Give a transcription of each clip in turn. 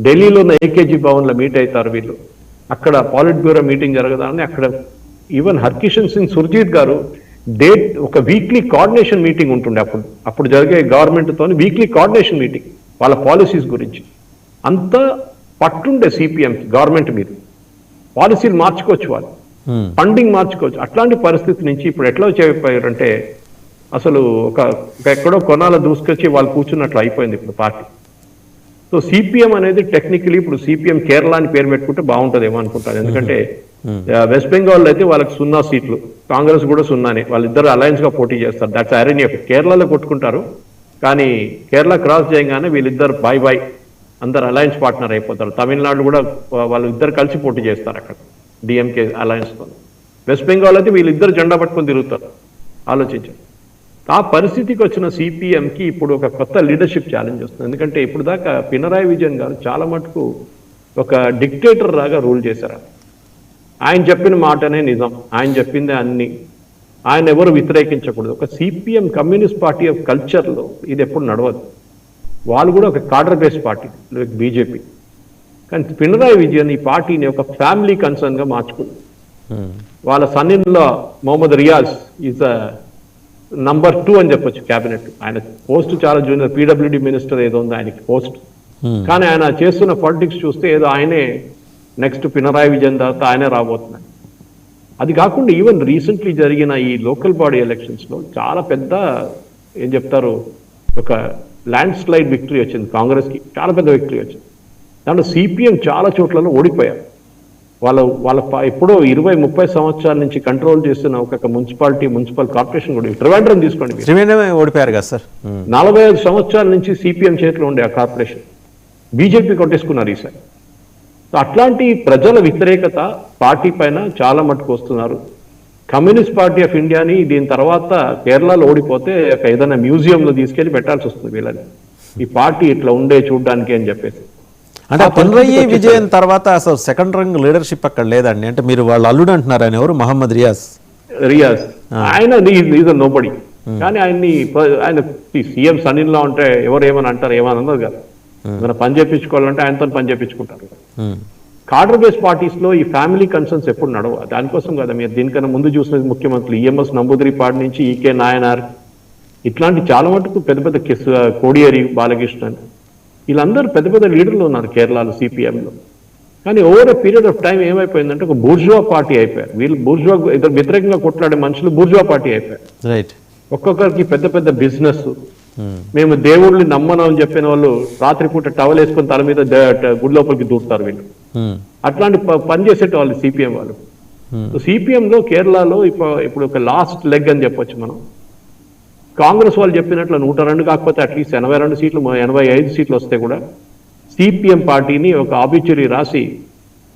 ఢిల్లీలో ఉన్న ఏకేజీ భవన్లో మీట్ అవుతారు వీళ్ళు. అక్కడ పాలిట్ బ్యూరో మీటింగ్ జరగదాని అక్కడ ఈవెన్ హర్కిషన్ సింగ్ సుర్జీత్ గారు డేట్ ఒక వీక్లీ కోఆర్డినేషన్ మీటింగ్ ఉంటుండే అప్పుడు. అప్పుడు జరిగే గవర్నమెంట్తో వీక్లీ కోఆర్డినేషన్ మీటింగ్ వాళ్ళ పాలసీస్ గురించి. అంత పట్టుండే సిపిఎం గవర్నమెంట్ మీద. పాలసీలు మార్చుకోవచ్చు వాళ్ళు. Hmm. ఫండింగ్ మార్చుకోవచ్చు. అట్లాంటి పరిస్థితి నుంచి ఇప్పుడు ఎట్లా చేయకపోయారంటే అసలు ఒక ఎక్కడో కొనాల దూసుకొచ్చి వాళ్ళు కూర్చున్నట్లు అయిపోయింది ఇప్పుడు పార్టీ. సో సిపిఎం అనేది టెక్నికలీ ఇప్పుడు సిపిఎం కేరళ అని పేరు పెట్టుకుంటే బాగుంటుందేమో అనుకుంటాను. ఎందుకంటే వెస్ట్ బెంగాల్ అయితే వాళ్ళకి సున్నా సీట్లు కాంగ్రెస్ కూడా సున్నానే. వాళ్ళిద్దరు అలయన్స్గా పోటీ చేస్తారు. దట్స్ ఐరన్ కేరళలో కొట్టుకుంటారు కానీ కేరళ క్రాస్ చేయగానే వీళ్ళిద్దరు బాయ్ బాయ్ అందరు అలయన్స్ పార్ట్నర్ అయిపోతారు. తమిళనాడు కూడా వాళ్ళు ఇద్దరు కలిసి పోటీ చేస్తారు అక్కడ డిఎంకే అలయన్స్తో వెస్ట్ బెంగాల్ అయితే వీళ్ళిద్దరు జెండా పట్టుకొని తిరుగుతారు. ఆలోచించండి. ఆ పరిస్థితికి వచ్చిన CPM కి ఇప్పుడు ఒక కొత్త లీడర్షిప్ ఛాలెంజ్ వస్తుంది. ఎందుకంటే ఇప్పుడు దాకా పినరాయి విజయన్ గారు చాలా మటుకు ఒక డిక్టేటర్ లాగా రూల్ చేశారు. ఆయన చెప్పిన మాటనే నిజం. ఆయన చెప్పిందే అన్ని. ఆయన ఎవరు వ్యతిరేకించకూడదు. ఒక సిపిఎం కమ్యూనిస్ట్ పార్టీ ఆఫ్ కల్చర్లో ఇది ఎప్పుడు నడవదు. వాళ్ళు కూడా ఒక కార్డర్ బేస్ పార్టీ బీజేపీ. కానీ పినరాయి విజయన్ ఈ పార్టీని ఒక ఫ్యామిలీ కన్సర్న్గా మార్చుకుంది. వాళ్ళ సన్నిలో Mohammed Riyas is number two అని చెప్పొచ్చు క్యాబినెట్ ఆయన పోస్ట్ చాలా జూనియర్ పీడబ్ల్యూడి మినిస్టర్ ఏదో ఉంది ఆయనకి పోస్ట్ Hmm. కానీ ఆయన చేస్తున్న పాలిటిక్స్ చూస్తే ఏదో ఆయనే నెక్స్ట్ పినరాయి విజయన్ తర్వాత ఆయనే రాబోతున్నాడు. అది కాకుండా ఈవెన్ రీసెంట్లీ జరిగిన ఈ లోకల్ బాడీ ఎలక్షన్స్లో చాలా పెద్ద ఏం చెప్తారు ఒక ల్యాండ్ స్లైడ్ విక్టరీ వచ్చింది కాంగ్రెస్కి చాలా పెద్ద విక్టరీ వచ్చింది. దాంట్లో సిపిఎం చాలా చోట్లలో ఓడిపోయారు. వాళ్ళ వాళ్ళ ఎప్పుడో ఇరవై ముప్పై సంవత్సరాల నుంచి కంట్రోల్ చేస్తున్న ఒక మున్సిపాలిటీ మున్సిపల్ కార్పొరేషన్ కూడా ట్రివాండ్రం తీసుకోండి ఓడిపోయారు కదా సార్. Hmm. నలభై ఐదు సంవత్సరాల నుంచి సిపిఎం చేతిలో ఉండే ఆ కార్పొరేషన్ బీజేపీ కొట్టేసుకున్నారు ఈసారి అట్లాంటి ప్రజల వ్యతిరేకత పార్టీ పైన చాలా మటుకు వస్తున్నారు. కమ్యూనిస్ట్ పార్టీ ఆఫ్ ఇండియాని దీని తర్వాత కేరళలో ఓడిపోతే ఒక ఏదైనా మ్యూజియంలో తీసుకెళ్ళి పెట్టాల్సి వస్తుంది వీళ్ళని. ఈ పార్టీ ఇట్లా ఉండే చూడడానికి అని చెప్పేసి. అంటే పినరయ్యి విజయన్ తర్వాత అసలు సెకండ్ రంగ్ లీడర్షిప్ అక్కడ లేదండి. అంటే మీరు వాళ్ళు అల్లుడు అంటున్నారు ఆయన ఎవరు? మహమ్మద్ రియాజ్. రియాజ్. ఆయన ఈజ్ నోబడి కానీ ఆయన్ని ఆయన సీఎం సనీల్ లా ఉంటే ఎవరు ఏమని అంటారు? ఏమని అన్నది కదా. ఏమైనా పని చేపించుకోవాలంటే ఆయనతో పని చేపించుకుంటారు. Hmm. కార్డర్ బేస్ పార్టీస్లో ఈ ఫ్యామిలీ కన్సర్న్స్ ఎప్పుడు నడవ దానికోసం కదా మీరు దీనికన్నా ముందు చూసినది ముఖ్యమంత్రి ఈఎంఎస్ నంబూదిరిపాడు నుంచి ఈకే నాయనార్. ఇట్లాంటి చాలా మటుకు పెద్ద పెద్ద కిస్ కోడియేరి బాలకృష్ణన్. వీళ్ళందరూ పెద్ద పెద్ద లీడర్లు ఉన్నారు కేరళలో సిపిఎంలో కానీ over a period of time ఏమైపోయిందంటే ఒక బూర్జువా పార్టీ అయిపోయారు. వీళ్ళు బూర్జువా ఇద్దరు వ్యతిరేకంగా కొట్లాడే మనుషులు బూర్జువా పార్టీ అయిపోయారు. రైట్ ఒక్కొక్కరికి పెద్ద పెద్ద బిజినెస్ మేము దేవుళ్ళని నమ్మను అని చెప్పిన వాళ్ళు రాత్రిపూట టవల్ వేసుకొని తల మీద గుడి లోపలికి దూరుతారు వీళ్ళు. Hmm. అట్లాంటి పని చేసేట వాళ్ళు. సిపిఎం వాళ్ళు సిపిఎం లో కేరళలో ఇప్పుడు ఇప్పుడు ఒక లాస్ట్ లెగ్ అని చెప్పొచ్చు మనం. కాంగ్రెస్ వాళ్ళు చెప్పినట్లు నూట రెండు కాకపోతే అట్లీస్ట్ ఎనభై రెండు సీట్లు ఎనభై ఐదు సీట్లు వస్తే కూడా సిపిఎం పార్టీని ఒక ఆబిచురీ రాసి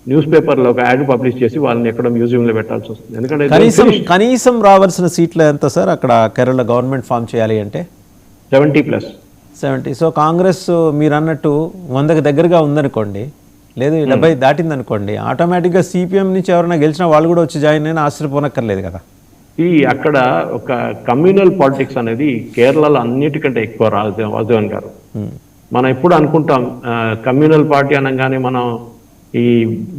న్యూస్ పేపర్లో ఒక యాడ్ పబ్లిష్ చేసి వాళ్ళని ఎక్కడ మ్యూజియంలో పెట్టాల్సి వస్తుంది. ఎందుకంటే కనీసం కనీసం రావాల్సిన సీట్లు ఎంత సార్? అక్కడ కేరళ గవర్నమెంట్ ఫామ్ చేయాలి అంటే? Seventy plus seventy so Congress మీరు అన్నట్టు వందకి దగ్గరగా ఉందనుకోండి లేదు డెబ్బై దాటిందనుకోండి ఆటోమేటిక్గా సిపిఎం నుంచి ఎవరైనా గెలిచినా వాళ్ళు కూడా వచ్చి జాయిన్ అయినా ఆశ్చర్యపోనక్కర్లేదు కదా. ఈ అక్కడ ఒక కమ్యూనల్ పాలిటిక్స్ అనేది కేరళలో అన్నిటికంటే ఎక్కువ రాజు వాజువన్ గారు. మనం ఎప్పుడు అనుకుంటాం కమ్యూనల్ పార్టీ అనగానే మనం ఈ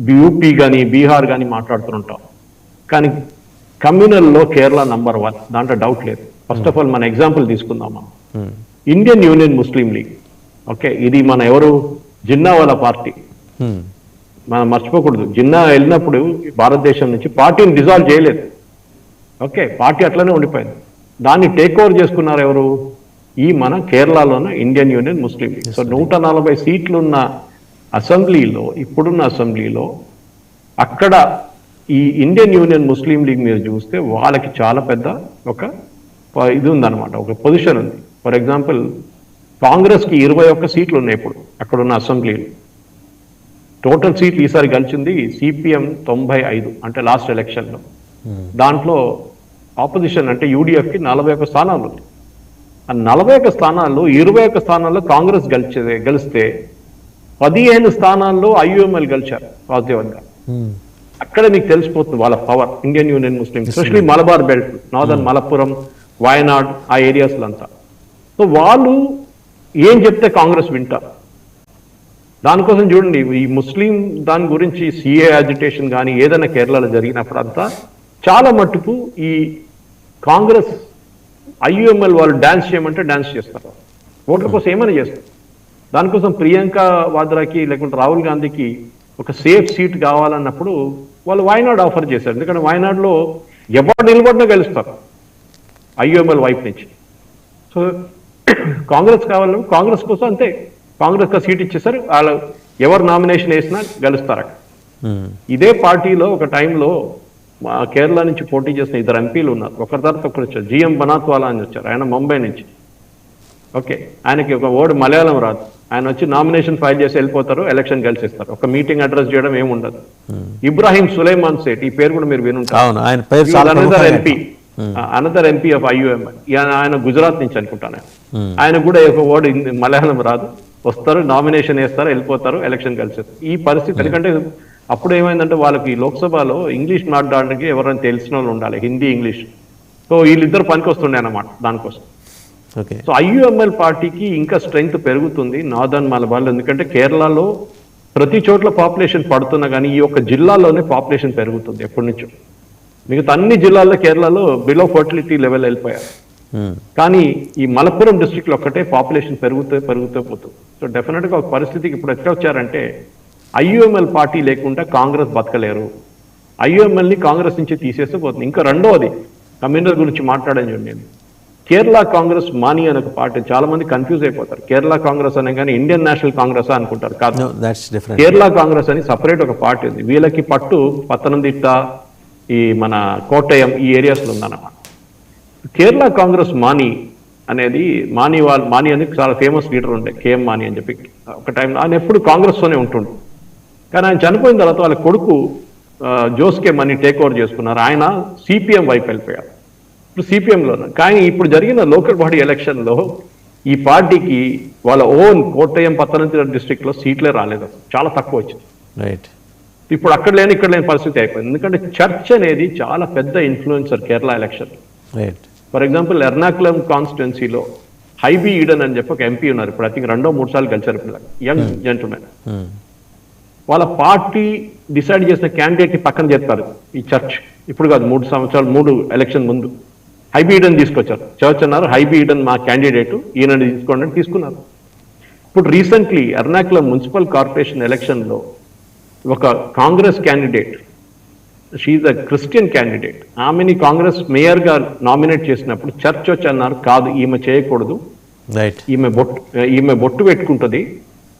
యూపీ కానీ బీహార్ కానీ మాట్లాడుతుంటాం. కానీ కమ్యూనల్లో కేరళ నంబర్ వన్ దాంట్లో డౌట్ లేదు. ఫస్ట్ ఆఫ్ ఆల్ మన ఎగ్జాంపుల్ తీసుకుందాం మనం. ఇండియన్ యూనియన్ ముస్లిం లీగ్ ఓకే ఇది మన ఎవరు? జిన్నా వాళ్ళ పార్టీ. మనం మర్చిపోకూడదు. జిన్నా వెళ్ళినప్పుడు భారతదేశం నుంచి పార్టీని డిజాల్వ్ చేయలేదు. ఓకే పార్టీ అట్లనే ఉండిపోయింది. దాన్ని టేక్ ఓవర్ చేసుకున్నారు ఎవరు? ఈ మన కేరళలోన ఇండియన్ యూనియన్ ముస్లిం లీగ్ సో నూట నలభై సీట్లు ఉన్న అసెంబ్లీలో ఇప్పుడున్న అసెంబ్లీలో అక్కడ ఈ ఇండియన్ యూనియన్ ముస్లిం లీగ్ మీరు చూస్తే వాళ్ళకి చాలా పెద్ద ఒక ఇది ఉందన్నమాట ఒక పొజిషన్ ఉంది. ఫర్ ఎగ్జాంపుల్ కాంగ్రెస్కి ఇరవై ఒక్క సీట్లు ఉన్నాయి ఇప్పుడు అక్కడ ఉన్న అసెంబ్లీలో. టోటల్ సీట్లు ఈసారి గెలిచింది సిపిఎం తొంభై ఐదు అంటే లాస్ట్ ఎలక్షన్లో దాంట్లో ఆపోజిషన్ అంటే యూడిఎఫ్కి నలభై ఒక్క స్థానాలు ఆ నలభై ఒక్క స్థానాల్లో ఇరవై ఒక్క స్థానాల్లో కాంగ్రెస్ గెలిచే గెలిస్తే పదిహేను స్థానాల్లో ఐయుఎంఎల్ గెలిచారు వాసుదేవన్ Hmm. అక్కడ మీకు తెలిసిపోతుంది వాళ్ళ power Indian Union Muslim especially Malabar belt northern Malappuram Wayanad ఆ ఏరియాస్లో అంతా సో వాళ్ళు ఏం చెప్తే కాంగ్రెస్ వింటారు. దానికోసం చూడండి ఈ ముస్లిం దాని గురించి సిఏ అజిటేషన్ కానీ ఏదైనా కేరళలో జరిగినప్పుడు అంతా చాలా మట్టుకు ఈ కాంగ్రెస్ ఐయుఎంఎల్ వాళ్ళు డాన్స్ చేయమంటే డాన్స్ చేస్తారు. ఓట్ల కోసం ఏమైనా చేస్తారు. దానికోసం ప్రియాంక వాద్రాకి లేకుంటే రాహుల్ గాంధీకి ఒక సేఫ్ సీట్ కావాలన్నప్పుడు వాళ్ళు వాయనాడ్ ఆఫర్ చేశారు. ఎందుకంటే వాయనాడ్లో ఎవరు నిలబడినా గెలుస్తారు. ఐయుఎంఎల్ వైపు నుంచి. సో కాంగ్రెస్ కావాలి కాంగ్రెస్ కోసం అంతే. కాంగ్రెస్ కా సీట్ ఇచ్చేసారు వాళ్ళు ఎవరు నామినేషన్ వేసినా గెలుస్తారు ఉమ్, ఇదే పార్టీలో ఒక టైంలో మా కేరళ నుంచి పోటీ చేసిన ఇద్దరు ఎంపీలు ఉన్నారు. ఒకరి తర్వాత ఒకరు వచ్చారు. జిఎం బనాత్వాలా అని వచ్చారు. ఆయన ముంబై నుంచి. ఓకే. ఆయనకి ఒక వర్డ్ మలయాళం రాదు. ఆయన వచ్చి నామినేషన్ ఫైల్ చేసి వెళ్ళిపోతారు ఎలక్షన్ గెలిచేస్తారు. ఒక మీటింగ్ అడ్రస్ చేయడం ఏమి ఉండదు. ఇబ్రాహిం సులైమాన్ సేట్ ఈ పేరు కూడా మీరు వినుంటారు. MP another MP of IUM ఆయన గుజరాత్ నుంచి అనుకుంటాను Hmm. ఆయన కూడా ఒక వర్డ్ హిందీ- మలయాళం రాదు. వస్తారు నామినేషన్ వేస్తారు వెళ్ళిపోతారు ఎలక్షన్ కలిసేస్తారు ఈ పరిస్థితి ఎందుకంటే అప్పుడు ఏమైందంటే వాళ్ళకి లోక్సభలో ఇంగ్లీష్ మాట్లాడడానికి ఎవరైనా తెలిసిన వాళ్ళు ఉండాలి హిందీ ఇంగ్లీష్. సో వీళ్ళిద్దరు పనికి వస్తుండే అన్నమాట దానికోసం. ఓకే. సో ఐయుఎంఎల్ పార్టీకి ఇంకా స్ట్రెంగ్త్ పెరుగుతుంది నార్దర్న్ మలబార్ ఎందుకంటే కేరళలో ప్రతి చోట్ల పాపులేషన్ పడుతున్నా కానీ ఈ యొక్క జిల్లాలోనే పాపులేషన్ పెరుగుతుంది ఎప్పటి నుంచో. మిగతా అన్ని జిల్లాల్లో కేరళలో బిలో ఫర్టిలిటీ లెవెల్ వెళ్ళిపోయారు. ఉమ్, కానీ ఈ మలప్పురం డిస్ట్రిక్ట్లో ఒక్కటే పాపులేషన్ పెరుగుతూ పెరుగుతూ పోతుంది. సో డెఫినెట్గా ఒక పరిస్థితికి ఇప్పుడు ఎట్లా వచ్చారంటే ఐయుఎంఎల్ పార్టీ లేకుండా కాంగ్రెస్ బతకలేరు. ఐయుఎంఎల్ని కాంగ్రెస్ నుంచి తీసేస్తే పోతుంది ఇంకా రెండవది కమ్యూనల్ గురించి మాట్లాడని చూడండి నేను. కేరళ కాంగ్రెస్ మాని అనే ఒక పార్టీ చాలా మంది కన్ఫ్యూజ్ అయిపోతారు. కేరళ కాంగ్రెస్ అనే కానీ ఇండియన్ నేషనల్ కాంగ్రెస్ అనుకుంటారు కాదు. కేరళ కాంగ్రెస్ అని సపరేట్ ఒక పార్టీ ఉంది. వీళ్ళకి పట్టు పత్తనందిట్ట ఈ మన కోట్టయం ఈ ఏరియాస్లో ఉందన్నమాట. కేరళ కాంగ్రెస్ మాని అనేది మాని వాళ్ళ మాని అనేది చాలా ఫేమస్ లీడర్ ఉండే కేఎం మాని అని చెప్పి. ఒక టైం ఆయన ఎప్పుడు కాంగ్రెస్ తోనే ఉంటుండే. కానీ ఆయన చనిపోయిన తర్వాత వాళ్ళ కొడుకు జోస్కే మనీ టేక్ ఓవర్ చేసుకున్నారు. ఆయన సిపిఎం వైపు వెళ్ళిపోయారు. ఇప్పుడు సిపిఎంలో కానీ ఇప్పుడు జరిగిన లోకల్ బాడీ ఎలక్షన్లో ఈ పార్టీకి వాళ్ళ ఓన్ కోట్టయం పత్తనంతిట్ట డిస్ట్రిక్ట్లో సీట్లే రాలేదు అసలు. చాలా తక్కువ వచ్చింది. రైట్ ఇప్పుడు అక్కడ లేని ఇక్కడ లేని పరిస్థితి అయిపోయింది. ఎందుకంటే చర్చ్ అనేది చాలా పెద్ద influencer Kerala election. Right for example Ernakulam కాన్స్టిట్యున్సీలో హైబీ ఈడన్ అని చెప్పి ఒక ఎంపీ ఉన్నారు. ఇప్పుడు ఐ థింక్ రెండో మూడు సార్లు కలిసారు ఇప్పుడు యంగ్ జెంటల్మెన్. ఉమ్, వాళ్ళ పార్టీ డిసైడ్ చేసిన క్యాండిడేట్ని పక్కన చెప్తారు ఈ చర్చ్. ఇప్పుడు కాదు మూడు సంవత్సరాలు మూడు ఎలక్షన్ ముందు. హైబీ ఈడన్ తీసుకొచ్చారు. చర్చ్ అన్నారు హైబీ ఈడన్ మా క్యాండిడేట్ ఈయన తీసుకోండి అని తీసుకున్నారు. ఇప్పుడు రీసెంట్లీ ఎర్నాకులం మున్సిపల్ కార్పొరేషన్ ఎలక్షన్లో ఒక Congress candidate she a Christian candidate ఆమెని కాంగ్రెస్ మేయర్గా నామినేట్ చేసినప్పుడు చర్చ్ వచ్చి అన్నారు కాదు ఈమె చేయకూడదు. రైట్ ఈమె బొట్టు ఈమె బొట్టు పెట్టుకుంటుంది.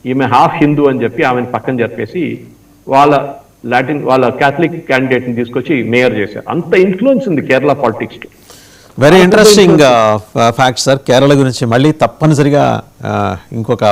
ఈమె హాఫ్ హిందూ అని చెప్పి ఆమెను పక్కన చెప్పేసి వాళ్ళ లాటిన్ వాళ్ళ క్యాథలిక్ క్యాండిడేట్ని తీసుకొచ్చి మేయర్ చేశారు. అంత ఇన్ఫ్లుయెన్స్ ఉంది Kerala politics very interesting fact sir Kerala గురించి మళ్ళీ తప్పనిసరిగా ఆ, ఇంకొక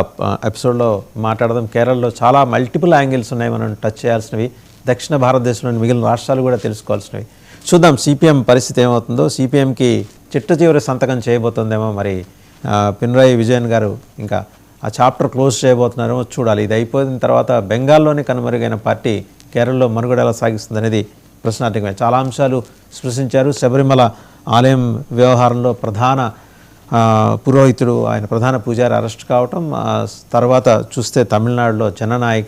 ఎపిసోడ్లో మాట్లాడదాం. కేరళలో చాలా మల్టిపుల్ యాంగిల్స్ ఉన్నాయి. మనం టచ్ చేయాల్సినవి. దక్షిణ భారతదేశంలోని మిగిలిన రాష్ట్రాలు కూడా తెలుసుకోవాల్సినవి. చూద్దాం సిపిఎం పరిస్థితి ఏమవుతుందో. సిపిఎంకి చిట్ట చివరి సంతకం చేయబోతుందేమో మరి ఆ, పినరాయి విజయన్ గారు ఇంకా ఆ చాప్టర్ క్లోజ్ చేయబోతున్నారో చూడాలి. ఇది అయిపోయిన తర్వాత బెంగాల్లోని కనుమరుగైన పార్టీ కేరళలో మనుగడ ఎలా సాగిస్తుంది అనేది ప్రశ్నార్థకమే. చాలా అంశాలు స్పృశించారు. శబరిమల ఆలయం వ్యవహారంలో ప్రధాన పురోహితుడు ఆయన ప్రధాన పూజారి అరెస్ట్ కావటం తర్వాత చూస్తే తమిళనాడులో జననాయక